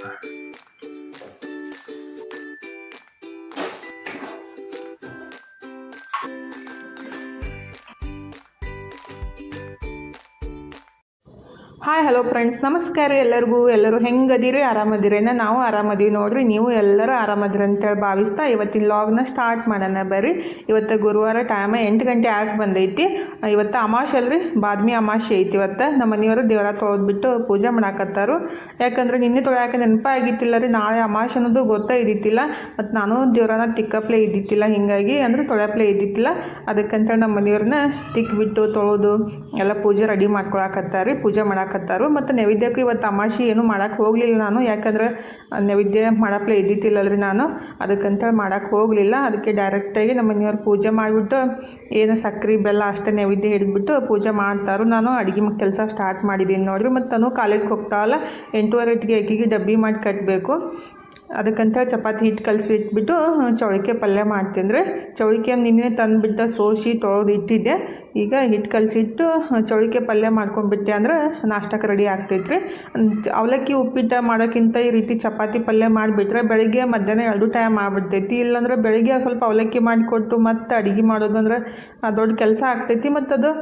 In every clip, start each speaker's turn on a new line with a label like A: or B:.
A: time. Hi hello friends ನಮಸ್ಕಾರ ಎಲ್ಲರಿಗೂ. ಎಲ್ಲರೂ ಹೆಂಗದಿರಿ? ಆರಾಮದಿರೇನ ನಾವು ಆರಾಮದೀವಿ ನೋಡ್ರಿ. ನೀವು ಎಲ್ಲರೂ ಆರಾಮದಿರಿ ಅಂತೇಳಿ ಭಾವಿಸ್ತಾ ಇವತ್ತಿನ ಲಾಗ್ನ ಸ್ಟಾರ್ಟ್ ಮಾಡೋಣ ಬರ್ರಿ. ಇವತ್ತು ಗುರುವಾರ ಟೈಮ್ ಎಂಟು ಗಂಟೆ ಆಗಿ ಬಂದೈತಿ. ಇವತ್ತು ಅಮಾಶೆ ಅಲ್ರಿ? ಬಾದ್ಮಿ ಅಮಾಶೆ ಐತಿ ಇವತ್ತು. ನಮ್ಮ ಮನೆಯವರು ದೇವರ ತೊಳೆದ್ಬಿಟ್ಟು ಪೂಜೆ ಮಾಡಾಕತ್ತಾರು. ಯಾಕಂದ್ರೆ ನಿನ್ನೆ ತೊಳೆಯಾಕೆ ನೆನಪಾಗಿತ್ತಿಲ್ಲ ರೀ. ನಾಳೆ ಅಮಾಶೆ ಅನ್ನೋದು ಗೊತ್ತೇ ಇದ್ದಿತ್ತಿಲ್ಲ. ಮತ್ತು ನಾನು ದೇವರನ್ನ ತಿಕ್ಕಪ್ಲೆ ಇದ್ದಿತ್ತಿಲ್ಲ. ಹಿಂಗಾಗಿ ಅಂದ್ರೆ ತೊಳೆಪ್ಲೇ ಇದ್ದಿತ್ತಿಲ್ಲ. ಅದಕ್ಕಂತ ನಮ್ಮ ಮನೆಯವ್ರನ್ನ ತಿಕ್ಕಿಬಿಟ್ಟು ತೊಳೆದು ಎಲ್ಲ ಪೂಜೆ ರೆಡಿ ಮಾಡ್ಕೊಳಕತ್ತಾರಿ. ಪೂಜೆ ಮಾಡಾಕತ್ತಾರು. ಮತ್ತು ನೈವೇದ್ಯಕ್ಕೂ ಇವತ್ತು ತಮಾಷೆ ಏನು ಮಾಡೋಕ್ಕೆ ಹೋಗಲಿಲ್ಲ ನಾನು. ಯಾಕಂದ್ರೆ ನೈವೇದ್ಯ ಮಾಡಪ್ಲೆ ಇದ್ದಿತ್ತಿಲ್ಲಲ್ರಿ ನಾನು. ಅದಕ್ಕಂತೇಳಿ ಮಾಡೋಕ್ಕೆ ಹೋಗಲಿಲ್ಲ. ಅದಕ್ಕೆ ಡೈರೆಕ್ಟಾಗಿ ನಮ್ಮ ಮನೆಯವ್ರು ಪೂಜೆ ಮಾಡಿಬಿಟ್ಟು, ಏನು ಸಕ್ಕರೆ ಬೆಲ್ಲ ಅಷ್ಟೇ ನೈವೇದ್ಯ ಹಿಡಿದ್ಬಿಟ್ಟು ಪೂಜೆ ಮಾಡ್ತಾರು. ನಾನು ಅಡುಗೆ ಕೆಲಸ ಸ್ಟಾರ್ಟ್ ಮಾಡಿದ್ದೀನಿ ನೋಡಿರಿ. ಮತ್ತು ನಾನು ಕಾಲೇಜ್ಗೆ ಹೋಗ್ತಾವಲ್ಲ ಎಂಟೂವರೆ ಅಕ್ಕಿಗೆ ಡಬ್ಬಿ ಮಾಡಿ ಕಟ್ಟಬೇಕು ಅದಕ್ಕಂತ ಚಪಾತಿ ಹಿಟ್ಟು ಕಲಸಿ ಇಟ್ಬಿಟ್ಟು ಚೌಳಿಕೆ ಪಲ್ಯ ಮಾಡ್ತೀನಿ ಚೌಳಿಕೆ ನಿನ್ನೆ ತಂದುಬಿಟ್ಟು ಸೋಸಿ ತೊಳೆದು ಇಟ್ಟಿದ್ದೆ. ಈಗ ಹಿಟ್ಟು ಕಲಸಿಟ್ಟು ಚೌಳಿಕೆ ಪಲ್ಯ ಮಾಡ್ಕೊಂಡ್ಬಿಟ್ಟೆ ಅಂದ್ರೆ ನಾಷ್ಟಕ್ಕೆ ರೆಡಿ ಆಗ್ತೈತೆ ರೀ ಅವಲಕ್ಕಿ ಉಪ್ಪಿಟ್ಟು ಮಾಡೋಕ್ಕಿಂತ ಈ ರೀತಿ ಚಪಾತಿ ಪಲ್ಯ ಮಾಡಿಬಿಟ್ರೆ ಬೆಳಗ್ಗೆ ಮಧ್ಯಾಹ್ನ ಎರಡು ಟೈಮ್ ಆಗ್ಬಿಡ್ತೈತಿ. ಇಲ್ಲಾಂದ್ರೆ ಬೆಳಗ್ಗೆ ಸ್ವಲ್ಪ ಅವಲಕ್ಕಿ ಮಾಡಿಕೊಟ್ಟು ಮತ್ತು ಅಡುಗೆ ಮಾಡೋದಂದ್ರೆ ದೊಡ್ಡ ಕೆಲಸ ಆಗ್ತೈತಿ. ಮತ್ತು ಅದು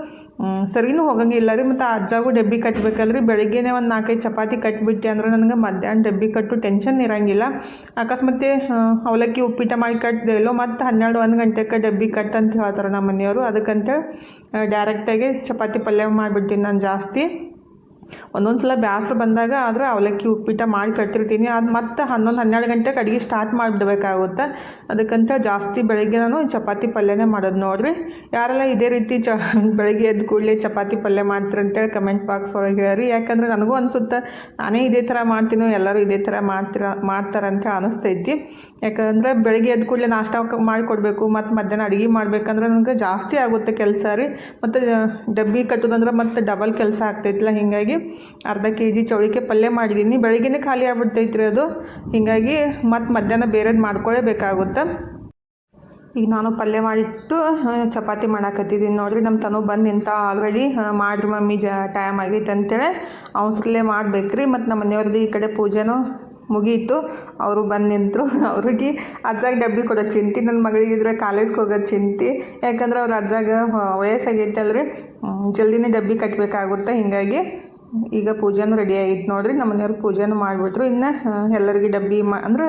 A: ಸರಿನೂ ಹೋಗಂಗಿಲ್ಲ ರೀ. ಮತ್ತು ಅಜ್ಜಾಗೂ ಡಬ್ಬಿ ಕಟ್ಬೇಕಲ್ರಿ. ಬೆಳಿಗ್ಗೆನೇ ಒಂದು ನಾಲ್ಕೈದು ಚಪಾತಿ ಕಟ್ಟಿಬಿಟ್ಟೆ ಅಂದ್ರೆ ನನಗೆ ಮಧ್ಯಾಹ್ನ ಡಬ್ಬಿ ಕಟ್ಟು ಟೆನ್ಷನ್ ಇರೋಂಗಿಲ್ಲ. ಅಕಸ್ಮಾತ್ ಅವಲಕ್ಕಿ ಉಪ್ಪಿಟ್ಟು ಮಾಡಿ ಕಟ್ಟಿದೆ ಇಲ್ಲೋ, ಮತ್ತು ಹನ್ನೆರಡು ಒಂದು ಗಂಟೆಗೆ ಡಬ್ಬಿ ಕಟ್ ಅಂತ ಹೇಳ್ತಾರೆ ನಮ್ಮ ಮನೆಯವರು ಅದಕ್ಕಂತ ಡೈರೆಕ್ಟಾಗಿ ಚಪಾತಿ ಪಲ್ಯ ಮಾಡಿಬಿಡ್ತೀನಿ ನಾನು ಜಾಸ್ತಿ. ಒಂದೊಂದು ಸಲ ಬ್ಯಾಸರ ಬಂದಾಗ ಆದ್ರೆ ಅವಲಕ್ಕಿ, ಉಪ್ಪಿಟ್ಟು ಮಾಡಿ ಕಟ್ಟಿರ್ತೀನಿ. ಅದು ಮತ್ತೆ ಹನ್ನೊಂದು, ಹನ್ನೆರಡು ಗಂಟೆಗೆ ಅಡುಗೆ ಸ್ಟಾರ್ಟ್ ಮಾಡಿಬಿಡ್ಬೇಕಾಗುತ್ತೆ. ಅದಕ್ಕಂತ ಜಾಸ್ತಿ ಬೆಳಗ್ಗೆ ನಾನು ಚಪಾತಿ ಪಲ್ಯನೇ ಮಾಡೋದು ನೋಡಿರಿ. ಯಾರೆಲ್ಲ ಇದೇ ರೀತಿ ಚ ಬೆಳಗ್ಗೆ ಎದ್ದು ಕೂಡಲೇ ಚಪಾತಿ ಪಲ್ಯ ಮಾಡ್ತಾರೆ ಅಂತೇಳಿ ಕಮೆಂಟ್ ಬಾಕ್ಸ್ ಒಳಗೆ ಹೇಳ್ರಿ ಯಾಕಂದ್ರೆ ನನಗೂ ಅನಿಸುತ್ತೆ ನಾನೇ ಇದೇ ಥರ ಮಾಡ್ತೀನೋ, ಎಲ್ಲರೂ ಇದೇ ಥರ ಮಾಡ್ತೀರ, ಮಾಡ್ತಾರೆ ಅಂತ ಅನಿಸ್ತೈತಿ. ಯಾಕಂದ್ರೆ ಬೆಳಗ್ಗೆ ಎದ್ದು ಕೂಡಲೇ ನಾಷ್ಟ ಮಾಡಿಕೊಡ್ಬೇಕು, ಮತ್ತು ಮಧ್ಯಾಹ್ನ ಅಡುಗೆ ಮಾಡ್ಬೇಕಂದ್ರೆ ನನಗೆ ಜಾಸ್ತಿ ಆಗುತ್ತೆ ಕೆಲಸ ರೀ. ಮತ್ತು, ಡಬ್ಬಿ ಕಟ್ಟೋದಂದ್ರೆ ಮತ್ತೆ ಡಬಲ್ ಕೆಲಸ ಆಗ್ತೈತಿಲ್ಲ ಹೀಗಾಗಿ ಅರ್ಧ ಕೆ ಜಿ ಚೌಳಿಕೆ ಪಲ್ಯ ಮಾಡಿದ್ದೀನಿ. ಬೆಳಿಗ್ಗೆನೇ ಖಾಲಿ ಆಗ್ಬಿಡ್ತೈತ್ರಿ ಅದು. ಹೀಗಾಗಿ ಮತ್ತು ಮಧ್ಯಾಹ್ನ ಬೇರೆದು ಮಾಡ್ಕೊಳ್ಳೇಬೇಕಾಗುತ್ತೆ ಈಗ ನಾನು ಪಲ್ಯ ಮಾಡಿಟ್ಟು ಚಪಾತಿ ಮಾಡಾಕತ್ತಿದ್ದೀನಿ ನೋಡಿರಿ ನಮ್ಮ ತನು ಬಂದು ನಿಂತ ಆಲ್ರೆಡಿ ಮಾಡಿರಿ ಮಮ್ಮಿ ಜ ಟೈಮ್ ಆಗೈತೆ ಅಂತೇಳಿ ಅವಸರಲ್ಲೇ ಮಾಡ್ಬೇಕ್ರಿ. ಮತ್ತು ನಮ್ಮ ಮನೆಯವ್ರದ್ದು ಈ ಕಡೆ ಪೂಜೆನೂ ಮುಗೀತು. ಅವರು ಬಂದು ನಿಂತರು. ಅವ್ರಿಗೆ ಅಜ್ಜಾಗ ಡಬ್ಬಿ ಕೊಡೋ ಚಿಂತೆ. ನನ್ನ ಮಗಳಿಗಿದ್ರೆ ಕಾಲೇಜ್ಗೆ ಹೋಗೋದು ಚಿಂತೆ. ಯಾಕಂದ್ರೆ ಅವ್ರ ಅಜ್ಜಾಗ ವಯಸ್ಸಾಗೈತೆ ಅಲ್ರಿ ಜಲ್ದಿನೇ ಡಬ್ಬಿ ಕಟ್ಟಬೇಕಾಗುತ್ತೆ ಹೀಗಾಗಿ ಈಗ ಪೂಜೆನೂ ರೆಡಿ ಆಗಿತ್ತು ನೋಡ್ರಿ. ನಮ್ಮ ಮನೆಯವ್ರು ಪೂಜೆನೂ ಮಾಡಿಬಿಟ್ರು. ಇನ್ನು ಎಲ್ಲರಿಗೆ ಡಬ್ಬಿ ಮಾ, ಅಂದ್ರೆ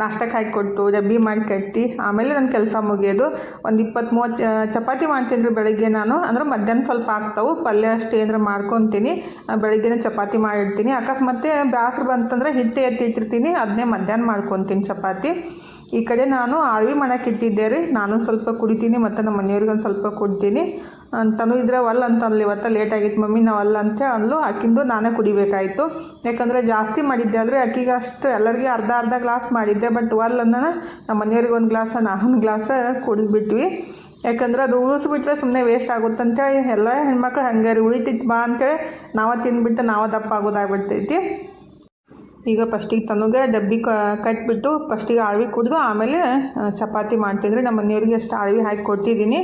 A: ನಾಷ್ಟಕ್ಕೆ ಹಾಕಿ ಕೊಟ್ಟು ಡಬ್ಬಿ ಮಾಡಿ ಕಟ್ಟಿ, ಆಮೇಲೆ ನನ್ನ ಕೆಲಸ ಮುಗಿಯೋದು. ಒಂದು ಇಪ್ಪತ್ತು ಮೂವತ್ತು ಚಪಾತಿ ಮಾಡ್ತೀನಿ ರೀ ಬೆಳಗ್ಗೆ ನಾನು. ಅಂದ್ರೆ ಮಧ್ಯಾಹ್ನ ಸ್ವಲ್ಪ ಆಗ್ತಾವೆ. ಪಲ್ಯ ಅಷ್ಟು ಏನಾರ ಮಾಡ್ಕೊತೀನಿ. ಬೆಳಗ್ಗೆನೇ ಚಪಾತಿ ಮಾಡಿರ್ತೀನಿ. ಅಕಸ್ಮಾತ್ ಬ್ಯಾಸ್ರು ಬಂತಂದ್ರೆ ಹಿಟ್ಟು ಎತ್ತಿಟ್ಟಿರ್ತೀನಿ ಅದನ್ನೇ ಮಧ್ಯಾಹ್ನ ಮಾಡ್ಕೊತೀನಿ ಚಪಾತಿ. ಈ ಕಡೆ ನಾನು ಆಳ್ವಿ ಮಾಡಕ್ಕೆ ಇಟ್ಟಿದ್ದೆ ರೀ. ನಾನು ಸ್ವಲ್ಪ ಕುಡಿತೀನಿ, ಮತ್ತು ನಮ್ಮ ಮನೆಯವ್ರಿಗೆ ಒಂದು ಸ್ವಲ್ಪ ಕುಡ್ತೀನಿ. ಅಂತನೂ ಇದ್ರೆ ಒಲ್ಲ ಅಂತ ಅನ್ಲಿ ಇವತ್ತು ಲೇಟ್ ಆಗಿತ್ತು ಮಮ್ಮಿ, ನಾವು ಅಲ್ಲ ಅಂತ ಅಂದ್ಲು. ಆಕಿಂದು ನಾನೇ ಕುಡಿಬೇಕಾಯಿತು. ಯಾಕಂದರೆ ಜಾಸ್ತಿ ಮಾಡಿದ್ದೆ ಅಲ್ರಿ ಆಕಿಗೆ ಅಷ್ಟು ಎಲ್ಲರಿಗೆ ಅರ್ಧ ಅರ್ಧ ಗ್ಲಾಸ್ ಮಾಡಿದ್ದೆ. ಬಟ್ ಒಲ್ಲ ಅಂದನ ನಮ್ಮ ಮನೆಯವ್ರಿಗೆ ಒಂದು ಗ್ಲಾಸ, ನಾನೊಂದು ಗ್ಲಾಸ ಕುಡಿದ್ಬಿಟ್ವಿ ಯಾಕಂದ್ರೆ ಅದು ಉಳಿಸ್ಬಿಟ್ರೆ ಸುಮ್ಮನೆ ವೇಸ್ಟ್ ಆಗುತ್ತೆ ಅಂತೇಳಿ ಎಲ್ಲ ಹೆಣ್ಮಕ್ಳು ಹಂಗೆ ರೀ, ಉಳಿತೈತೆ ಬಾ ಅಂತೇಳಿ ನಾವೇ ತಿಂದ್ಬಿಟ್ಟು ನಾವೇ ದಪ್ಪ ಆಗೋದಾಗ್ಬಿಡ್ತೈತಿ. ಈಗ ಫಸ್ಟಿಗೆ ತನಗೆ ಡಬ್ಬಿ ಕಟ್ಬಿಟ್ಟು ಫಸ್ಟಿಗೆ ಆಳ್ವಿ ಕುಡಿದು ಆಮೇಲೆ ಚಪಾತಿ ಮಾಡ್ತಿದ್ರಿ ನಮ್ಮ ಮನೆಯವ್ರಿಗೆ ಅಷ್ಟು ಆಳ್ವಿ ಹಾಕಿ ಕೊಟ್ಟಿದ್ದೀನಿ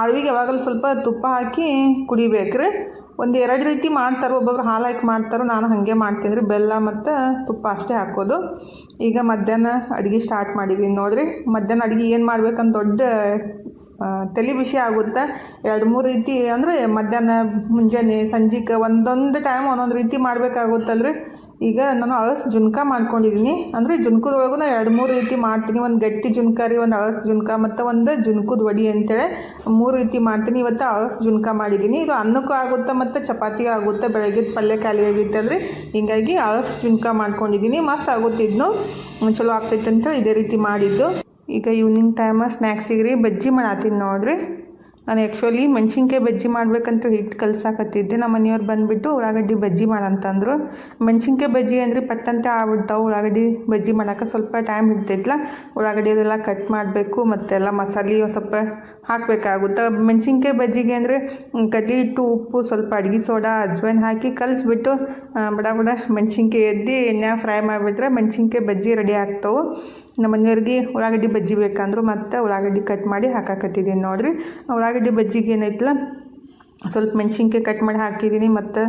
A: ಆಳ್ವಿಗೆ ಯಾವಾಗಲೂ ಸ್ವಲ್ಪ ತುಪ್ಪ ಹಾಕಿ ಕುಡಿಬೇಕ್ರಿ. ಒಂದು ಎರಡು ರೀತಿ ಮಾಡ್ತಾರೆ, ಒಬ್ಬೊಬ್ರು ಹಾಲು ಹಾಕಿ ಮಾಡ್ತಾರೋ, ನಾನು ಹಾಗೆ ಮಾಡ್ತೀನಿ ರೀ ಬೆಲ್ಲ ಮತ್ತು ತುಪ್ಪ ಅಷ್ಟೇ ಹಾಕೋದು. ಈಗ ಮಧ್ಯಾಹ್ನ ಅಡುಗೆ ಸ್ಟಾರ್ಟ್ ಮಾಡಿದ್ದೀನಿ ನೋಡಿರಿ. ಮಧ್ಯಾಹ್ನ ಅಡುಗೆ ಏನು ಮಾಡ್ಬೇಕಂತ ದೊಡ್ಡ ತಲೆ ಬಿಸಿ ಆಗುತ್ತೆ. ಎರಡು ಮೂರು ರೀತಿ ಅಂದರೆ ಮಧ್ಯಾಹ್ನ ಮುಂಜಾನೆ, ಸಂಜೆಗೆ ಒಂದೊಂದು ಟೈಮ್ ಒಂದೊಂದು ರೀತಿ ಮಾಡಬೇಕಾಗುತ್ತಲ್ರಿ. ಈಗ ನಾನು ಅಳಸು ಜುನ್ಕ ಮಾಡ್ಕೊಂಡಿದ್ದೀನಿ ಅಂದರೆ ಜುನ್ಕದೊಳಗೂ ಎರಡು ಮೂರು ರೀತಿ ಮಾಡ್ತೀನಿ. ಒಂದು ಗಟ್ಟಿ ಜುನ್ಕ ರೀ, ಒಂದು ಅಳಸು ಜುನ್ಕ ಮತ್ತು ಒಂದು ಜುನ್ಕದ ವಡಿ ಅಂತೇಳಿ ಮೂರು ರೀತಿ ಮಾಡ್ತೀನಿ. ಇವತ್ತು ಅಳಸು ಜುನ್ಕ ಮಾಡಿದ್ದೀನಿ ಇದು ಅನ್ನಕ್ಕೂ ಆಗುತ್ತೆ ಮತ್ತು ಚಪಾತಿಗೆ ಆಗುತ್ತೆ. ಬೆಳಗ್ಗೆ ಪಲ್ಯ ಖಾಲಿ ಆಗಿತ್ತು ಅಂದರೆ ಹೀಗಾಗಿ ಅಳಸು ಜುನ್ಕ ಮಾಡ್ಕೊಂಡಿದ್ದೀನಿ ಮಸ್ತ್ ಆಗುತ್ತೆ ಇದನ್ನು ಚಲೋ ಆಗ್ತೈತೆ ಅಂತ ಇದೇ ರೀತಿ ಮಾಡಿದ್ದು. ಈಗ ಈವ್ನಿಂಗ್ ಟೈಮ ಸ್ನ್ಯಾಕ್ಸಿಗೆ ರೀ, ಬಜ್ಜಿ ಮಾಡತ್ತೀನಿ ನೋಡ್ರಿ. ನಾನು ಆ್ಯಕ್ಚುಲಿ ಮೆಣಸಿನ್ಕಾಯಿ ಬಜ್ಜಿ ಮಾಡಬೇಕಂತ ಹಿಟ್ಟು ಕಲ್ಸಾಕತ್ತಿದ್ದೆ. ನಮ್ಮ ಮನೆಯವ್ರು ಬಂದುಬಿಟ್ಟು ಉಳ್ಳಾಗಡ್ಡಿ ಬಜ್ಜಿ ಮಾಡಂತಂದ್ರು. ಮೆಣಸಿನ್ಕಾಯಿ ಬಜ್ಜಿ ಅಂದರೆ ಪಟ್ಟಂತೆ ಆಗ್ಬಿಡ್ತಾವೆ, ಉಳ್ಳಾಗಡ್ಡಿ ಬಜ್ಜಿ ಮಾಡೋಕೆ ಸ್ವಲ್ಪ ಟೈಮ್ ಹಿಡ್ತೈತ್ಲ. ಉಳ್ಳಾಗಡ್ಡಿ ಅದೆಲ್ಲ ಕಟ್ ಮಾಡಬೇಕು, ಮತ್ತೆಲ್ಲ ಮಸಾಲೆ ಸ್ವಲ್ಪ ಹಾಕಬೇಕಾಗುತ್ತೆ. ಮೆಣಸಿನ್ಕಾಯಿ ಬಜ್ಜಿಗೆ ಅಂದರೆ ಕಡ್ಲಿ ಹಿಟ್ಟು, ಉಪ್ಪು, ಸ್ವಲ್ಪ ಅಡುಗೆ ಸೋಡಾ, ಅಜ್ವೈನ್ ಹಾಕಿ ಕಲಿಸ್ಬಿಟ್ಟು ಬಡ ಬಡ ಮೆಣಸಿನ್ಕಾಯಿ ಎದ್ದು ಎಣ್ಣೆ ಫ್ರೈ ಮಾಡಿಬಿಟ್ರೆ ಮೆಣಸಿನ್ಕಾಯಿ ಬಜ್ಜಿ ರೆಡಿ ಆಗ್ತಾವೆ. ನಮ್ಮ ಮನೆಯವ್ರಿಗೆ ಉಳ್ಳಾಗಡ್ಡಿ ಬಜ್ಜಿ ಬೇಕಂದ್ರು ಮತ್ತು ಉಳ್ಳಾಗಡ್ಡಿ ಕಟ್ ಮಾಡಿ ಹಾಕಾಕತ್ತಿದ್ದೀನಿ ನೋಡಿರಿ. ಉಳ್ಳಾಗಡ್ಡಿ ಬಜ್ಜಿಗೆ ಏನೈತಲ್ಲ ಸ್ವಲ್ಪ ಮೆಣಸಿನ್ಕಾಯಿ ಕಟ್ ಮಾಡಿ ಹಾಕಿದ್ದೀನಿ. ಮತ್ತು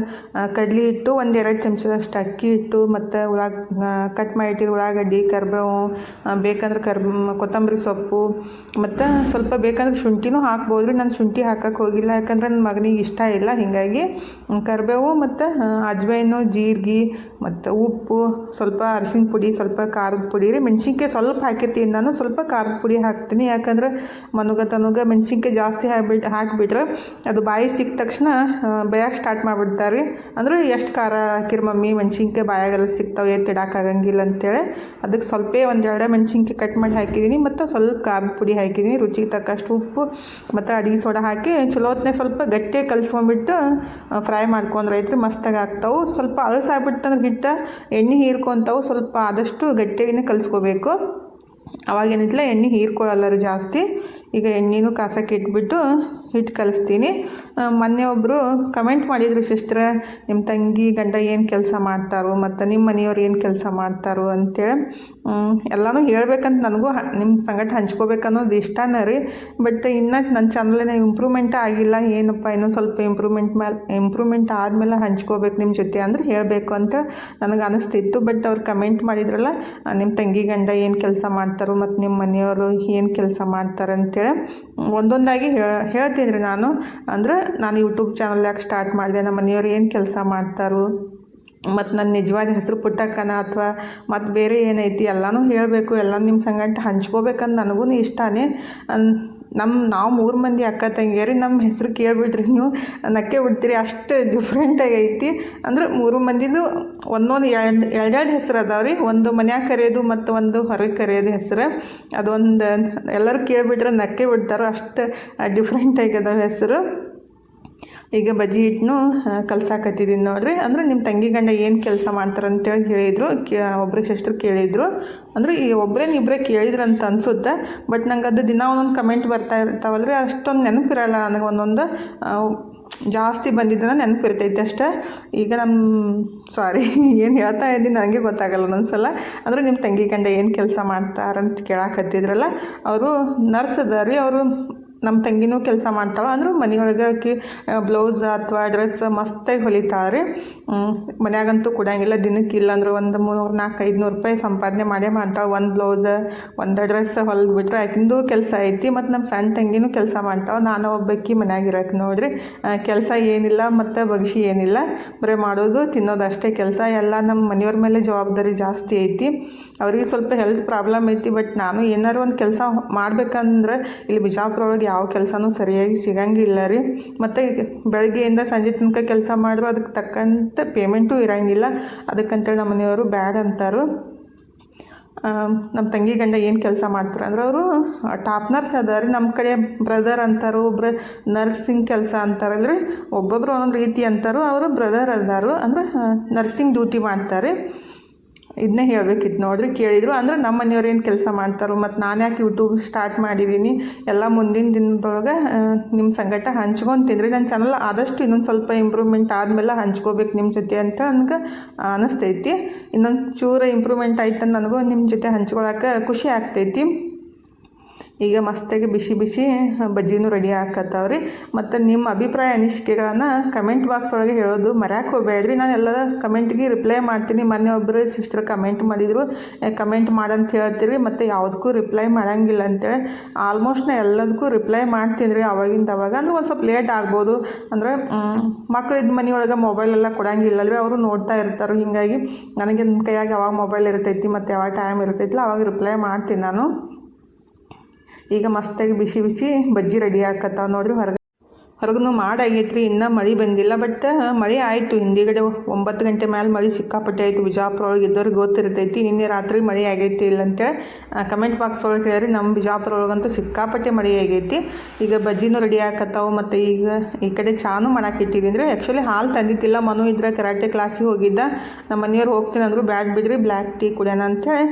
A: ಕಡ್ಲೆ ಹಿಟ್ಟು ಒಂದು ಎರಡು ಚಮಚದಷ್ಟು ಅಕ್ಕಿ ಹಿಟ್ಟು, ಮತ್ತು ಉಳ್ಳಾಗ ಕಟ್ ಮಾಡಿ ಉಳ್ಳಾಗಡ್ಡಿ, ಕರಿಬೇವು ಬೇಕಂದ್ರೆ ಕರ್ ಕೊತ್ತಂಬರಿ ಸೊಪ್ಪು, ಮತ್ತು ಸ್ವಲ್ಪ ಬೇಕಂದ್ರೆ ಶುಂಠಿನೂ ಹಾಕ್ಬೋದು ರೀ. ನಾನು ಶುಂಠಿ ಹಾಕಕ್ಕೆ ಹೋಗಿಲ್ಲ, ಯಾಕಂದ್ರೆ ನನ್ನ ಮಗನಿಗೆ ಇಷ್ಟ ಇಲ್ಲ. ಹೀಗಾಗಿ ಕರಿಬೇವು ಮತ್ತು ಅಜ್ವೈನು ಜೀರಿಗೆ, ಮತ್ತು ಉಪ್ಪು, ಸ್ವಲ್ಪ ಅರಿಶಿನ ಪುಡಿ, ಸ್ವಲ್ಪ ಖಾರದ ಪುಡಿ ರೀ. ಮೆಣಸಿನ್ಕಾಯಿ ಸ್ವಲ್ಪ ಹಾಕಿರ್ತೀನಿ ನಾನು, ಸ್ವಲ್ಪ ಖಾರದ ಪುಡಿ ಹಾಕ್ತೀನಿ. ಯಾಕಂದ್ರೆ ಮನುಗ ತನುಗ ಮೆಣಸಿನ್ಕಾಯಿ ಜಾಸ್ತಿ ಹಾಕ್ಬಿಟ್ಟು ಹಾಕಿಬಿಟ್ರೆ ಅದು ಬಾಯಿ ಸಿಕ್ಕ ತಕ್ಷಣ ಬಯಕ್ಕೆ ಸ್ಟಾರ್ಟ್ ಮಾಡಿಬಿಡ್ತಾರೆ. ರೀ ಅಂದ್ರೆ ಎಷ್ಟು ಖಾರ ಹಾಕಿರಿ ಮಮ್ಮಿ, ಮೆಣಸಿನ್ಕಾಯಿ ಬಾಯಾಗೆಲ್ಲ ಸಿಗ್ತಾವೆ ತಿಡಾಕಾಗಂಗಿಲ್ಲ ಅಂತೇಳಿ. ಅದಕ್ಕೆ ಸ್ವಲ್ಪ ಒಂದು ಎರಡು ಮೆಣಸಿನ್ಕಾಯಿ ಕಟ್ ಮಾಡಿ ಹಾಕಿದ್ದೀನಿ ಮತ್ತು ಸ್ವಲ್ಪ ಖಾರದ ಪುಡಿ ಹಾಕಿದ್ದೀನಿ ರುಚಿಗೆ ತಕ್ಕಷ್ಟು ಉಪ್ಪು, ಮತ್ತು ಅಡಿಗೆ ಸೋಡಾ ಹಾಕಿ ಚಲೋ ಸ್ವಲ್ಪ ಗಟ್ಟಿಯಾಗಿ ಕಲಿಸ್ಕೊಂಡ್ಬಿಟ್ಟು ಫ್ರೈ ಮಾಡ್ಕೊಂಡ್ರೆ ಐತ್ರಿ ಮಸ್ತಾಗಿ ಆಗ್ತಾವೆ. ಸ್ವಲ್ಪ ಅಳಸಾಗ್ಬಿಟ್ಟಂದ್ರೆ ಹಿಟ್ಟು, ಎಣ್ಣೆ ಹೀರ್ಕೊತಾವು. ಸ್ವಲ್ಪ ಆದಷ್ಟು ಗಟ್ಟಿಯಾಗಿನೇ ಕಲಿಸ್ಕೋಬೇಕು. ಅವಾಗೇನಿಲ್ಲ ಎಣ್ಣೆ ಹೀರ್ಕೊಳ್ಳಲ್ಲ ರೀ ಜಾಸ್ತಿ. ಈಗ ಎಣ್ಣೆನೂ ಕಾಸಕ್ಕೆ ಇಟ್ಬಿಟ್ಟು ಹಿಟ್ಟು ಕಲಿಸ್ತೀನಿ. ಮೊನ್ನೆ ಒಬ್ಬರು ಕಮೆಂಟ್ ಮಾಡಿದ್ರು, ಸಿಸ್ಟ್ರ ನಿಮ್ಮ ತಂಗಿ ಗಂಡ ಏನು ಕೆಲಸ ಮಾಡ್ತಾರೋ ಮತ್ತು ನಿಮ್ಮ ಮನೆಯವ್ರು ಏನು ಕೆಲಸ ಮಾಡ್ತಾರೋ ಅಂತೇಳಿ. ಎಲ್ಲನೂ ಹೇಳ್ಬೇಕಂತ ನನಗೂ ನಿಮ್ಮ ಸಂಗಟ ಹಂಚ್ಕೋಬೇಕನ್ನೋದು ಇಷ್ಟನೇ ರೀ. ಬಟ್ ಇನ್ನೂ ನನ್ನ ಚಾನಲಿನ ಇಂಪ್ರೂವ್ಮೆಂಟ್ ಆಗಿಲ್ಲ, ಏನಪ್ಪ ಇನ್ನೂ ಸ್ವಲ್ಪ ಇಂಪ್ರೂವ್ಮೆಂಟ್ ಮೇಲೆ ಇಂಪ್ರೂವ್ಮೆಂಟ್ ಆದಮೇಲೆ ಹಂಚ್ಕೋಬೇಕು ನಿಮ್ಮ ಜೊತೆ ಅಂದ್ರೆ ಹೇಳಬೇಕು ಅಂತ ನನಗೆ ಅನಿಸ್ತಿತ್ತು. ಬಟ್ ಅವ್ರು ಕಮೆಂಟ್ ಮಾಡಿದ್ರಲ್ಲ ನಿಮ್ಮ ತಂಗಿ ಗಂಡ ಏನು ಕೆಲಸ ಮಾಡ್ತಾರೋ ಮತ್ತು ನಿಮ್ಮ ಮನೆಯವರು ಏನು ಕೆಲಸ ಮಾಡ್ತಾರೆ ಅಂತೇಳಿ ಒಂದೊಂದಾಗಿ ಹೇಳ ಹೇಳ್ತೀನಿ. ರೀ ನಾನು, ಅಂದ್ರೆ ನಾನು ಯೂಟ್ಯೂಬ್ ಚಾನಲ್ ಯಾಕೆ ಸ್ಟಾರ್ಟ್ ಮಾಡಿದೆ, ನಮ್ಮ ಮನೆಯವ್ರು ಏನು ಕೆಲಸ ಮಾಡ್ತಾರೋ ಮತ್ತು ನನ್ನ ನಿಜವಾದ ಹೆಸರು ಪುಟ್ಟಕ್ಕನ ಅಥವಾ ಮತ್ತು ಬೇರೆ ಏನೈತಿ ಎಲ್ಲನೂ ಹೇಳಬೇಕು ಎಲ್ಲ ನಿಮ್ಮ ಸಂಗಟ ಹಂಚ್ಕೋಬೇಕಂತ ನನಗೂ ಇಷ್ಟನೇ. ಅನ್ ನಮ್ಮ ನಾವು ಮೂರು ಮಂದಿ ಅಕ್ಕ ತಂಗಿಯರಿ ನಮ್ಮ ಹೆಸರು ಕೇಳಿಬಿಟ್ರಿ. ನೀವು ನಕ್ಕೆ ಬಿಡ್ತೀರಿ, ಅಷ್ಟು ಡಿಫ್ರೆಂಟಾಗಿ ಐತಿ. ಅಂದ್ರೆ ಮೂರು ಮಂದಿದು ಒಂದೊಂದು ಎರಡು, ಎರಡೆರಡು ಹೆಸರು ಅದಾವೆ ರೀ ಒಂದು ಮನ್ಯಾಗ ಕರೆಯೋದು ಮತ್ತು ಒಂದು ಹೊರಗೆ ಕರೆಯೋದು ಹೆಸರು. ಅದೊಂದು ಎಲ್ಲರೂ ಕೇಳ್ಬಿಟ್ರೆ ನಕ್ಕೆ ಬಿಡ್ತಾರೆ ಅಷ್ಟು ಡಿಫ್ರೆಂಟಾಗಿ ಅದಾವೆ ಹೆಸರು. ಈಗ ಬಜ್ಜಿ ಹಿಟ್ಟನ್ನು ಕಲ್ಸಾಕತ್ತಿದ್ದೀನಿ ನೋಡ್ರಿ. ಅಂದ್ರೆ ನಿಮ್ಮ ತಂಗಿ ಗಂಡ ಏನು ಕೆಲಸ ಮಾಡ್ತಾರಂತೇಳಿ ಹೇಳಿದರು, ಕೇ ಒಬ್ಬರು ಸಿಸ್ಟ್ರು ಕೇಳಿದರು. ಅಂದ್ರೆ ಈ ಒಬ್ಬರೇನು ಇಬ್ಬರೇ ಕೇಳಿದ್ರು ಅಂತ ಅನ್ಸುತ್ತೆ. ಬಟ್ ನಂಗೆ ಅದು ದಿನ ಒಂದೊಂದು ಕಮೆಂಟ್ ಬರ್ತಾ ಇರ್ತಾವಲ್ಲ ರೀ ಅಷ್ಟೊಂದು ನೆನಪಿರಲ್ಲ. ನನಗೆ ಒಂದೊಂದು ಜಾಸ್ತಿ ಬಂದಿದ್ದನ್ನ ನೆನಪಿರ್ತೈತೆ ಅಷ್ಟೇ. ಈಗ ನಮ್ಮ ಸಾರಿ ಏನು ಹೇಳ್ತಾ ಇದ್ದೀನಿ ನನಗೆ ಗೊತ್ತಾಗಲ್ಲ ಒಂದೊಂದ್ಸಲ. ಅಂದರೆ ನಿಮ್ಮ ತಂಗಿ ಗಂಡ ಏನು ಕೆಲಸ ಮಾಡ್ತಾರಂತ ಕೇಳಾಕತ್ತಿದ್ರಲ್ಲ, ಅವರು ನರ್ಸ್ ಅದಾರಿ ಅವರು ನಮ್ಮ ತಂಗಿನೂ ಕೆಲಸ ಮಾಡ್ತಾಳೆ. ಅಂದ್ರೆ ಮನೆಯೊಳಗೆ ಆಕಿ ಬ್ಲೌಸ್ ಅಥವಾ ಡ್ರೆಸ್ ಮಸ್ತಾಗಿ ಹೊಲಿತಾಳೆ. ಮನ್ಯಾಗಂತೂ ಕೊಡಂಗಿಲ್ಲ. ದಿನಕ್ಕೆ ಇಲ್ಲಾಂದ್ರೆ ಒಂದು ಮೂರು ನಾಲ್ಕು ಐದುನೂರು ರೂಪಾಯಿ ಸಂಪಾದನೆ ಮಾಡೇ ಮಾಡ್ತಾಳೆ. ಒಂದು ಬ್ಲೌಸ್ ಒಂದು ಡ್ರೆಸ್ ಹೊಲ್ದು ಬಿಟ್ರೆ ಆಕಿಂದು ಕೆಲಸ ಐತಿ. ಮತ್ತು ನಮ್ಮ ಸಣ್ಣ ತಂಗಿನೂ ಕೆಲಸ ಮಾಡ್ತಾವೆ ನಾನು ಒಬ್ಬಕ್ಕಿ ಮನ್ಯಾಗ ಇರಕ್ಕೆ ನೋಡ್ರಿ ಕೆಲಸ ಏನಿಲ್ಲ ಮತ್ತು ಬಗ್ಸಿ ಏನಿಲ್ಲ. ಬರೀ ಮಾಡೋದು, ತಿನ್ನೋದು ಅಷ್ಟೇ ಕೆಲಸ. ಎಲ್ಲ ನಮ್ಮ ಮನೆಯವ್ರ ಮೇಲೆ ಜವಾಬ್ದಾರಿ ಜಾಸ್ತಿ ಐತಿ. ಅವ್ರಿಗೆ ಸ್ವಲ್ಪ ಹೆಲ್ತ್ ಪ್ರಾಬ್ಲಮ್ ಐತಿ. ಬಟ್ ನಾನು ಏನಾರು ಒಂದು ಕೆಲಸ ಮಾಡ್ಬೇಕಂದ್ರೆ ಇಲ್ಲಿ ಬಿಜಾಪುರ ಒಳಗೆ ಯಾವ ಕೆಲಸನೂ ಸರಿಯಾಗಿ ಸಿಗಂಗಿಲ್ಲ ರೀ. ಮತ್ತು ಬೆಳಗ್ಗೆಯಿಂದ ಸಂಜೆ ತನಕ ಕೆಲಸ ಮಾಡಿದ್ರು, ಅದಕ್ಕೆ ತಕ್ಕಂಥ ಪೇಮೆಂಟು ಇರಂಗಿಲ್ಲ. ಅದಕ್ಕಂತೇಳಿ ನಮ್ಮ ಮನೆಯವರು ಬ್ಯಾಡ್ ಅಂತಾರು. ನಮ್ಮ ತಂಗಿ ಗಂಡ ಏನು ಕೆಲಸ ಮಾಡ್ತಾರೆ ಅಂದ್ರೆ ಅವರು ಟಾಪ್ ನರ್ಸ್ ಅದಾರಿ ನಮ್ಮ ಕಡೆ ಬ್ರದರ್ ಅಂತಾರೆ, ಒಬ್ರು ನರ್ಸಿಂಗ್ ಕೆಲಸ ಅಂತಾರಲ್ರಿ. ಒಬ್ಬೊಬ್ರು ಒಂದೊಂದು ರೀತಿ ಅಂತಾರು. ಅವರು ಬ್ರದರ್ ಅದಾರು ಅಂದ್ರೆ ನರ್ಸಿಂಗ್ ಡ್ಯೂಟಿ ಮಾಡ್ತಾರೆ. ಇದನ್ನೇ ಹೇಳ್ಬೇಕಿತ್ತು ನೋಡ್ರಿ, ಕೇಳಿದ್ರು. ಅಂದ್ರೆ ನಮ್ಮ ಮನೆಯವ್ರು ಏನು ಕೆಲಸ ಮಾಡ್ತಾರೋ, ಮತ್ತು ನಾನು ಯಾಕೆ ಯೂಟ್ಯೂಬ್ ಸ್ಟಾರ್ಟ್ ಮಾಡಿದ್ದೀನಿ ಎಲ್ಲ ಮುಂದಿನ ದಿನದೊಳಗೆ ನಿಮ್ಮ ಸಂಗಟ ಹಂಚ್ಕೊಂಡು ತಿಂದ್ರಿ ನನ್ನ ಚಾನಲ್ ಆದಷ್ಟು ಇನ್ನೊಂದು ಸ್ವಲ್ಪ ಇಂಪ್ರೂವ್ಮೆಂಟ್ ಆದಮೇಲೆ ಹಂಚ್ಕೋಬೇಕು ನಿಮ್ಮ ಜೊತೆ ಅಂತ ನನಗೆ ಅನಿಸ್ತೈತಿ. ಇನ್ನೊಂದು ಚೂರು ಇಂಪ್ರೂವ್ಮೆಂಟ್ ಆಯ್ತು ನನಗೂ ನಿಮ್ಮ ಜೊತೆ ಹಂಚ್ಕೊಳಕ್ಕೆ ಖುಷಿ ಆಗ್ತೈತಿ. ಈಗ ಮಸ್ತಾಗಿ ಬಿಸಿ ಬಿಸಿ ಬಜ್ಜಿನೂ ರೆಡಿ ಆಕತ್ತಾವ್ರಿ ಮತ್ತು ನಿಮ್ಮ ಅಭಿಪ್ರಾಯ, ಅನಿಸಿಕೆಗಳನ್ನು ಕಮೆಂಟ್ ಬಾಕ್ಸ್ ಒಳಗೆ ಹೇಳೋದು ಮರ್ಯಾಕೆ ಹೋಗಬೇಡ್ರಿ. ನಾನು ಎಲ್ಲ ಕಮೆಂಟ್ಗೆ ರಿಪ್ಲೈ ಮಾಡ್ತೀನಿ. ಮೊನ್ನೆ ಒಬ್ಬರು ಸಿಸ್ಟರ್ ಕಮೆಂಟ್ ಮಾಡಿದರು. ಕಮೆಂಟ್ ಮಾಡಂತ ಹೇಳ್ತೀರಿ, ಮತ್ತು ಯಾವುದಕ್ಕೂ ರಿಪ್ಲೈ ಮಾಡಂಗಿಲ್ಲ ಅಂತೇಳಿ. ಆಲ್ಮೋಸ್ಟ್ ನಾ ಎಲ್ಲದಕ್ಕೂ ರಿಪ್ಲೈ ಮಾಡ್ತೀನಿ ರೀ, ಅವಾಗಿಂದ ಅವಾಗ. ಅಂದ್ರೆ ಒಂದು ಸ್ವಲ್ಪ ಲೇಟ್ ಆಗ್ಬೋದು. ಅಂದ್ರೆ ಮಕ್ಕಳಿದ್ದ ಮನೆಯೊಳಗೆ ಮೊಬೈಲ್ ಎಲ್ಲ ಕೊಡಂಗಿಲ್ಲ ರೀ. ಅವರು ನೋಡ್ತಾ ಇರ್ತಾರೆ. ಹೀಗಾಗಿ ನನಗೆ ಕೈಯಾಗ ಯಾವಾಗ ಮೊಬೈಲ್ ಇರ್ತೈತಿ, ಮತ್ತು ಯಾವಾಗ ಟೈಮ್ ಇರ್ತೈತಿಲ್ಲ ಅವಾಗ ರಿಪ್ಲೈ ಮಾಡ್ತೀನಿ ನಾನು. ಈಗ ಮಸ್ತಾಗಿ ಬಿಸಿ ಬಿಸಿ ಬಜ್ಜಿ ರೆಡಿ ಆಕತ್ತಾವ ನೋಡ್ರಿ ಹೊರಗೆ. ಹೊರಗೂ ಮಾಡಾಗೈತ್ರಿ ಇನ್ನೂ ಮಳೆ ಬಂದಿಲ್ಲ ಬಟ್ ಮಳೆ ಆಯಿತು. ಹಿಂದಿಗಡೆ ಒಂಬತ್ತು ಗಂಟೆ ಮೇಲೆ ಮಳೆ ಸಿಕ್ಕಾಪಟ್ಟೆ ಆಯಿತು. ಬಿಜಾಪುರ ಒಳಗೆ ಇದ್ದವ್ರಿಗೆ ಗೊತ್ತಿರ್ತೈತಿ, ನಿನ್ನೆ ರಾತ್ರಿ ಮಳೆ ಆಗೈತಿ ಇಲ್ಲ ಅಂತೇಳಿ ಕಮೆಂಟ್ ಬಾಕ್ಸ್ ಒಳಗೆ ಹೇಳ್ರಿ ನಮ್ಮ ಬಿಜಾಪುರ ಒಳಗಂತೂ ಸಿಕ್ಕಾಪಟ್ಟೆ ಮಳೆ ಆಗೈತಿ. ಈಗ ಬಜ್ಜಿನೂ ರೆಡಿ ಆಕತ್ತಾವು, ಮತ್ತು ಈಗ ಈ ಕಡೆ ಚಾನು ಮಾಡಕ್ಕೆ ಇಟ್ಟಿದ್ದೀನಿ ಆ್ಯಕ್ಚುಲಿ ಹಾಲು ತಂದಿತ್ತಿಲ್ಲ ಮನು ಇದ್ರೆ ಕರಾಟೆ ಕ್ಲಾಸಿಗೆ ಹೋಗಿದ್ದ. ನಮ್ಮ ಮನೆಯವ್ರು ಹೋಗ್ತೀನಿ ಅಂದರು ಬ್ಯಾಡ್ ಬಿಡ್ರಿ ಬ್ಲ್ಯಾಕ್ ಟೀ ಕುಡಿಯೋಣ ಅಂತೇಳಿ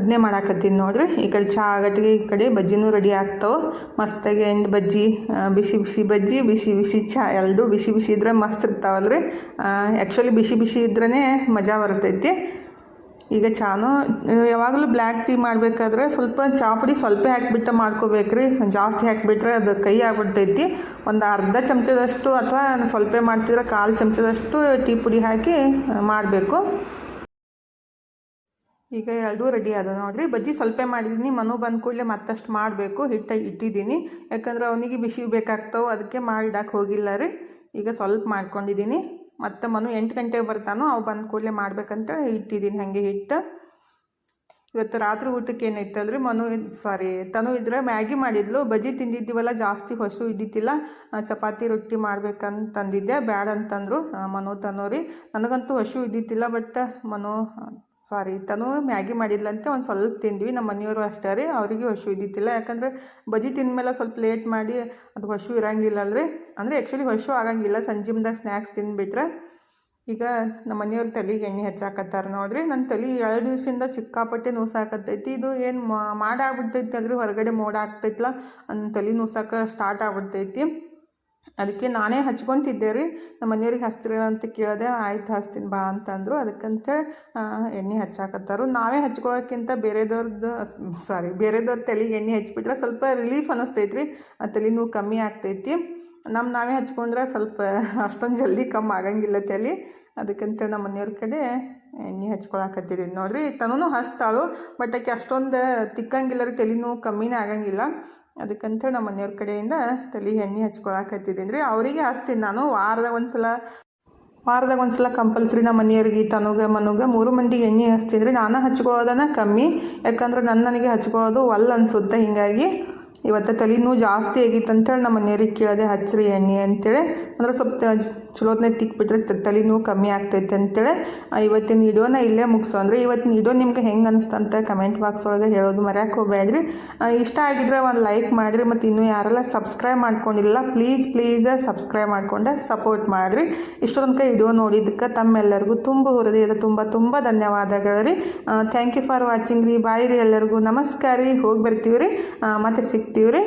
A: ಅದನ್ನೇ ಮಾಡಾಕತ್ತೀನಿ ನೋಡ್ರಿ. ಈ ಕಡೆ ಚಹಾ ಗಟ್ಟಿಗೆ ಈ ಕಡೆ ಬಜ್ಜಿನೂ ರೆಡಿ ಆಗ್ತಾವೆ. ಮಸ್ತಾಗಿ ಇಂದ ಬಜ್ಜಿ ಬಿಸಿ ಬಿಸಿ ಬಜ್ಜಿ, ಬಿಸಿ ಬಿಸಿ ಚಹಾ ಎರಡು ಬಿಸಿ ಬಿಸಿ ಇದ್ರೆ ಮಸ್ತ್ ಇರ್ತಾವಲ್ರಿ. ಆ್ಯಕ್ಚುಲಿ ಬಿಸಿ ಬಿಸಿ ಇದ್ರೇ ಮಜಾ ಬರ್ತೈತಿ. ಈಗ ಚಾನು ಯಾವಾಗಲೂ ಬ್ಲ್ಯಾಕ್ ಟೀ ಮಾಡಬೇಕಾದ್ರೆ ಸ್ವಲ್ಪ ಚಹಾ ಪುಡಿ ಸ್ವಲ್ಪ ಹಾಕಿಬಿಟ್ಟು ಮಾಡ್ಕೋಬೇಕ್ರಿ. ಜಾಸ್ತಿ ಹಾಕಿಬಿಟ್ರೆ ಅದು ಕೈ ಆಗ್ಬಿಡ್ತೈತಿ. ಒಂದು ಅರ್ಧ ಚಮಚದಷ್ಟು ಅಥವಾ ಸ್ವಲ್ಪ ಮಾಡ್ತಿದ್ರೆ ಕಾಲು ಚಮಚದಷ್ಟು ಟೀ ಪುಡಿ ಹಾಕಿ ಮಾಡಬೇಕು. ಈಗ ಎರಡೂ ರೆಡಿ ಅದ ನೋಡಿರಿ. ಬಜ್ಜಿ ಸ್ವಲ್ಪ ಮಾಡಿದ್ದೀನಿ ಮನು ಬಂದ ಕೂಡಲೇ ಮತ್ತಷ್ಟು ಮಾಡಬೇಕು. ಹಿಟ್ಟು ಇಟ್ಟಿದ್ದೀನಿ ಯಾಕಂದ್ರೆ ಅವನಿಗೆ ಬಿಸಿ ಬೇಕಾಗ್ತಾವೆ. ಅದಕ್ಕೆ ಮಾಡಿಡಕ್ಕೆ ಹೋಗಿಲ್ಲ ರೀ. ಈಗ ಸ್ವಲ್ಪ ಮಾಡ್ಕೊಂಡಿದ್ದೀನಿ ಮತ್ತು ಮನು ಎಂಟು ಗಂಟೆಗೆ ಬರ್ತಾನೋ, ಅವು ಬಂದ ಕೂಡಲೇ ಮಾಡ್ಬೇಕಂತ ಇಟ್ಟಿದ್ದೀನಿ ಹಾಗೆ ಹಿಟ್ಟು. ಇವತ್ತು ರಾತ್ರಿ ಊಟಕ್ಕೆ ಏನೈತಲ್ರಿ? ಮನು ಸಾರಿ ತನು ಇದ್ರೆ ಮ್ಯಾಗಿ ಮಾಡಿದ್ಲು. ಬಜ್ಜಿ ತಿಂದಿದ್ದೀವಲ್ಲ, ಜಾಸ್ತಿ ಹೊಸು ಇದ್ದಿತ್ತಿಲ್ಲ ಚಪಾತಿ ರೊಟ್ಟಿ ಮಾಡ್ಬೇಕಂತಂದಿದ್ದೆ ಬ್ಯಾಡ ಅಂತಂದರು ಮನು, ತನು ರೀ. ನನಗಂತೂ ಹಸು ಇದ್ದಿತ್ತಿಲ್ಲ but Manu sorry, Tanu Maggi ಮಾಡಿದ್ಲಂತೆ ಒಂದು ಸ್ವಲ್ಪ ತಿಂದ್ವಿ ನಮ್ಮ ಮನೆಯವರು ಅಷ್ಟೇ ರೀ, ಅವರಿಗೆ ಹಸು ಇದ್ದಿತ್ತಿಲ್ಲ, ಯಾಕಂದರೆ ಬಜ್ಜಿ ತಿಂದಮೇಲೆ ಸ್ವಲ್ಪ ಲೇಟ್ ಮಾಡಿ ಅದು ಹಸು ಇರಂಗಿಲ್ಲ ಅಲ್ರಿ ಅಂದರೆ ಆ್ಯಕ್ಚುಲಿ ಹಸು ಆಗಂಗಿಲ್ಲ, ಸಂಜಿಮ್ದಾಗ ಮುಂದಾಗ ಸ್ನ್ಯಾಕ್ಸ್ ತಿಂದುಬಿಟ್ರೆ. ಈಗ ನಮ್ಮ ಮನೆಯವ್ರ ತಲೆಗೆ ಎಣ್ಣೆ ಹಚ್ಚಾಕತ್ತಾರ ನೋಡ್ರಿ ನನ್ನ ತಲೆ ಎರಡು ದಿವಸದಿಂದ ಸಿಕ್ಕಾಪಟ್ಟೆ ನೂಸಾಕತ್ತೈತಿ, ಇದು ಏನು ಮಾಡಾಗ್ಬಿಡ್ತೈತಿ ಅಲ್ರಿ ಹೊರಗಡೆ ಮೋಡ ಆಗ್ತೈತಿಲ್ಲ ನನ್ನ ತಲೆ ನೂಸಾಕ ಸ್ಟಾರ್ಟ್ ಆಗ್ಬಿಡ್ತೈತಿ ಅದಕ್ಕೆ ನಾನೇ ಹಚ್ಕೊತಿದ್ದೆ ರೀ ನಮ್ಮ ಮನೆಯವ್ರಿಗೆ ಹಚ್ತಿರಲ್ಲ ಅಂತ ಕೇಳಿದೆ, ಆಯ್ತು ಹಚ್ತೀನಿ ಬಾ ಅಂತಂದರು. ಅದಕ್ಕಂತೇಳಿ ಎಣ್ಣೆ ಹಚ್ಚಾಕತ್ತಾರು. ನಾವೇ ಹಚ್ಕೊಳ್ಳೋಕ್ಕಿಂತ ಬೇರೆದವ್ರದ್ದು ಸಾರಿ, ಬೇರೆದವ್ರ ತಲೆಗೆ ಎಣ್ಣೆ ಹಚ್ಬಿಟ್ರೆ ಸ್ವಲ್ಪ ರಿಲೀಫ್ ಅನ್ನಿಸ್ತೈತಿ ರೀ ಆ ತಲೆನೋವು ಕಮ್ಮಿ ಆಗ್ತೈತಿ. ನಮ್ಮ ನಾವೇ ಹಚ್ಕೊಂಡ್ರೆ ಸ್ವಲ್ಪ ಅಷ್ಟೊಂದು ಜಲ್ದಿ ಕಮ್ಮಿ ಆಗಂಗಿಲ್ಲ ತಲೆ. ಅದಕ್ಕಂತ ನಮ್ಮ ಮನೆಯವ್ರ ಕಡೆ ಎಣ್ಣೆ ಹಚ್ಕೊಳಕತ್ತಿದ್ದೀನಿ ನೋಡಿರಿ. ತನೂ ಹಚ್ತಾಳು, ಬಟ್ ಆಕೆ ಅಷ್ಟೊಂದು ತಿಕ್ಕಂಗಿಲ್ಲ ರೀ. ತಲೆನೋವು ಕಮ್ಮಿನೇ ಆಗಂಗಿಲ್ಲ. ಅದಕ್ಕಂತ ನಮ್ಮ ಮನೆಯವ್ರ ಕಡೆಯಿಂದ ತಲೆ, ಎಣ್ಣೆ ಹಚ್ಕೊಳಕತ್ತಿದ್ದೀನಿ ರೀ. ಅವರಿಗೆ ಹಚ್ತೀನಿ ನಾನು. ವಾರದಾಗ ಒಂದು ಸಲ ವಾರದಾಗ ಒಂದು ಸಲ ಕಂಪಲ್ಸರಿ ನಮ್ಮ ಮನೆಯವ್ರಿಗೆ ತನುಗ, ಮನುಗ ಮೂರು ಮಂದಿಗೆ ಎಣ್ಣೆ ಹಚ್ತಿದ್ರಿ ನಾನು ಹಚ್ಕೊಳ್ಳೋದನ್ನ ಕಮ್ಮಿ. ಯಾಕಂದ್ರೆ ನನ್ನ ನನಗೆ ಹಚ್ಕೊಳ್ಳೋದು ಒಲ್ಲ ಅನ್ಸುತ್ತೆ. ಹೀಗಾಗಿ ಇವತ್ತು ತಲೆನೂ ಜಾಸ್ತಿ ಆಗಿತ್ತು ಅಂತೇಳಿ ನಮ್ಮ ಮನೆಯವ್ರಿಗೆ ಕೇಳಿದೆ ಹಚ್ಚಿರಿ ಎಣ್ಣೆ ಅಂತೇಳಿ. ಅಂದ್ರೆ ಸ್ವಲ್ಪ ಚಲೋತ್ನೇ ತಿಕ್ಬಿಟ್ರೆ ತಲೆ ತಲೆನೋವು ಕಮ್ಮಿ ಆಗ್ತೈತೆ ಅಂತೇಳಿ ಇವತ್ತಿನ ವಿಡಿಯೋನ ಇಲ್ಲೇ ಮುಗಿಸೋಣ್ರಿ ಇವತ್ತಿನ ವಿಡಿಯೋ ನಿಮ್ಗೆ ಹೆಂಗೆ ಅನಿಸ್ತಂತ ಕಮೆಂಟ್ ಬಾಕ್ಸ್ ಒಳಗೆ ಹೇಳೋದು ಮರ್ಯಾಕೆ ಹೋಗ್ಬೇಡ್ರಿ. ಇಷ್ಟ ಆಗಿದ್ರೆ ಒಂದು ಲೈಕ್ ಮಾಡಿರಿ, ಮತ್ತು ಇನ್ನೂ ಯಾರೆಲ್ಲ ಸಬ್ಸ್ಕ್ರೈಬ್ ಮಾಡ್ಕೊಂಡಿಲ್ಲ ಪ್ಲೀಸ್ ಪ್ಲೀಸ್ ಸಬ್ಸ್ಕ್ರೈಬ್ ಮಾಡ್ಕೊಂಡೆ ಸಪೋರ್ಟ್ ಮಾಡಿರಿ. ಇಷ್ಟೊಂದು ತನಕ ವಿಡಿಯೋ ನೋಡಿದ್ದಕ್ಕೆ ತಮ್ಮೆಲ್ಲರಿಗೂ ತುಂಬ ಹೃದಯದ ತುಂಬ ತುಂಬ ಧನ್ಯವಾದಗಳು ರೀ ಥ್ಯಾಂಕ್ ಯು ಫಾರ್ ವಾಚಿಂಗ್ ರೀ. ಬಾಯ್ ರೀ ಎಲ್ಲರಿಗೂ. ನಮಸ್ಕಾರ ರೀ. ಹೋಗಿ ಬರ್ತೀವಿ ರೀ ಮತ್ತೆ ಸಿಗ್ತೀವಿ ರೀ